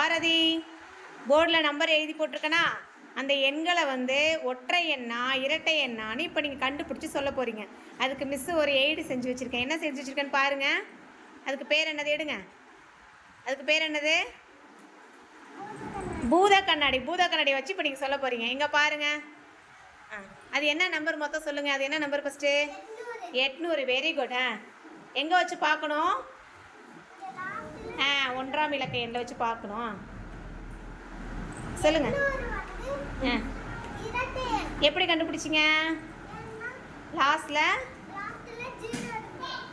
பாரதி போர்டில் நம்பர் எழுதி போட்டிருக்கனா? அந்த எண்களை வந்து ஒற்றை எண்ணா இரட்டை எண்ணான்னு இப்போ நீங்கள் கண்டுபிடிச்சி சொல்ல போகிறீங்க அதுக்கு மிஸ்ஸு ஒரு எய்டு செஞ்சு வச்சுருக்கேன். என்ன செஞ்சு வச்சுருக்கேன்னு பாருங்கள் அதுக்கு பேர் என்னது எடுங்க. அதுக்கு பேர் என்னது? பூத கண்ணாடி பூத கண்ணாடி வச்சு இப்போ நீங்கள் சொல்ல போகிறீங்க இங்கே பாருங்கள் ஆ அது என்ன நம்பர் மொத்தம் சொல்லுங்கள் அது என்ன நம்பர் ஃபஸ்ட்டு எட்நூறு. வெரி குட் ஆ எங்கே வச்சு பார்க்கணும்? ஆ ஒன்றாம் இலக்க எண்ணில் வச்சு பார்க்கணும். சொல்லுங்க. ஆ. எப்படி கண்டுபிடிச்சிங்க? லாஸ்ட்ல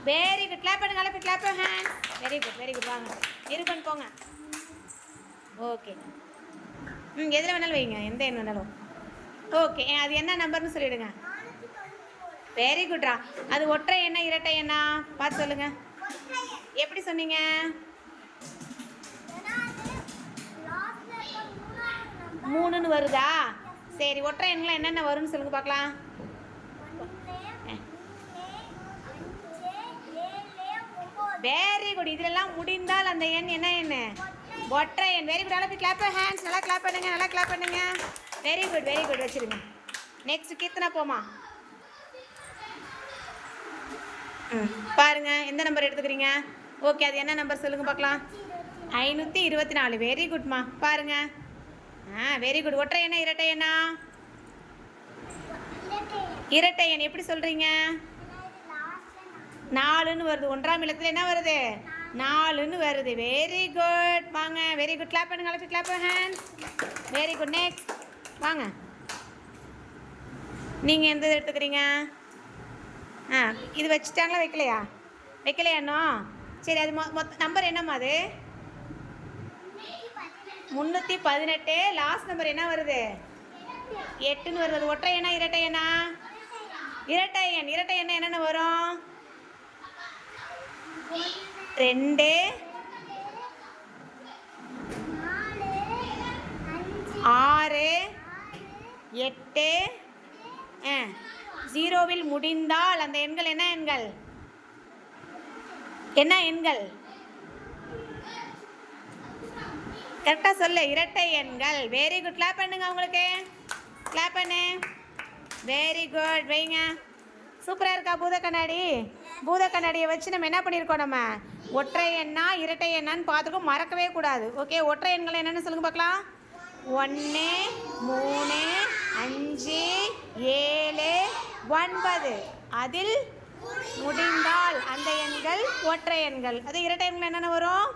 வெரி குட் கிளாப் பண்ணுங்க clap clap hand very good very good வாங்க. இருபன் போங்க. ஓகே ம் எதில் வேணாலும் வைங்க. எந்த எண் வேணாலும். ஓகே அது என்ன நம்பர்னு சொல்லிடுங்க. வெரி குட்ரா அது ஒற்றை எண்ணா இரட்டை எண்ணா? பார்த்து சொல்லுங்க. எப்படி சொன்னீங்க? மூணுன்னு வருதா? சரி ஒற்றை எண்ணில் என்னென்ன வரும்னு சொல்லுங்க பார்க்கலாம். வெரி குட் இதிலெல்லாம் முடிந்தால் அந்த எண் என்ன எண் ஒற்றை எண். வெரி குட் அளவு கிளாப் ஹேண்ட்ஸ் நல்லா கிளாப் பண்ணுங்க. நல்லா கிளாப் பண்ணுங்க. வெரி குட் வெரி குட் வச்சிருங்க. நெக்ஸ்ட் கீர்த்தனா போமா? ம் பாருங்க. எந்த நம்பர் எடுத்துக்கிறீங்க? ஓகே அது என்ன நம்பர் சொல்லுங்க பார்க்கலாம். ஐநூற்றி இருபத்தி நாலு. வெரி குட்மா பாருங்க. ஆ வெரி குட் ஒற்றை எண்ணா இரட்டை எண்ணா? இரட்டை எண் எப்படி சொல்கிறீங்க நாலுன்னு வருது. ஒன்றாம் இல்லத்தில் என்ன வருது? நாலுன்னு வருது. வெரி குட் வாங்க வெரி குட் கிளாப் பண்ணுங்க அளவுக்கு clap hand very good next வாங்க. நீங்கள் எந்த இது எடுத்துக்கிறீங்க? ஆ இது வச்சுட்டாங்களா வைக்கலையா? வைக்கலையா இன்னும்? சரி அது மொ மொத்த நம்பர் என்னம்மா அது? முந்நூற்றி பதினெட்டு. லாஸ்ட் நம்பர் என்ன வருது? எட்டுன்னு வருது. ஒற்றை எண்ணா இரட்டை எண்ணா? இரட்டை எண் இரட்டை எண்ணா என்னென்ன வரும்? ரெண்டு. ஆறு. எட்டு. ஜீரோவில் முடிந்தால் அந்த எண்கள் என்ன எண்கள்? என்ன எண்கள்? கரெக்டாக சொல்லு. இரட்டை எண்கள். வெரி குட் கிளாப் பண்ணுங்க உங்களுக்கு. கிளாப் பண்ணு. வெரி குட் வைங்க. சூப்பராக இருக்கா பூத கண்ணாடி? பூத கண்ணாடியை வச்சு நம்ம என்ன பண்ணியிருக்கோம் நம்ம? ஒற்றை எண்ணா இரட்டை எண்ணான்னு பார்த்துக்கோ மறக்கவே கூடாது. ஓகே ஒற்றை எண்கள் என்னென்னு சொல்லுங்க பார்க்கலாம். ஒன்று மூணு அஞ்சு ஏழு ஒன்பது. அதில் முடிந்தால் அந்த எண்கள் ஒற்றை எண்கள். அது இரட்டை எண்கள் என்னென்ன வரும்?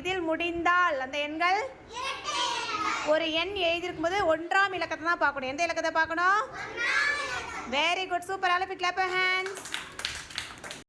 இதில் முடிந்தால் அந்த எண்கள்? ஒரு எண் எழுதியிருக்கும் போது ஒன்றாம் இலக்கத்தை தான் பார்க்கணும். எந்த இலக்கத்தை பார்க்கணும்? வெரி குட் சூப்பர் அலப்பி கிளாப் ஹேண்ட்ஸ்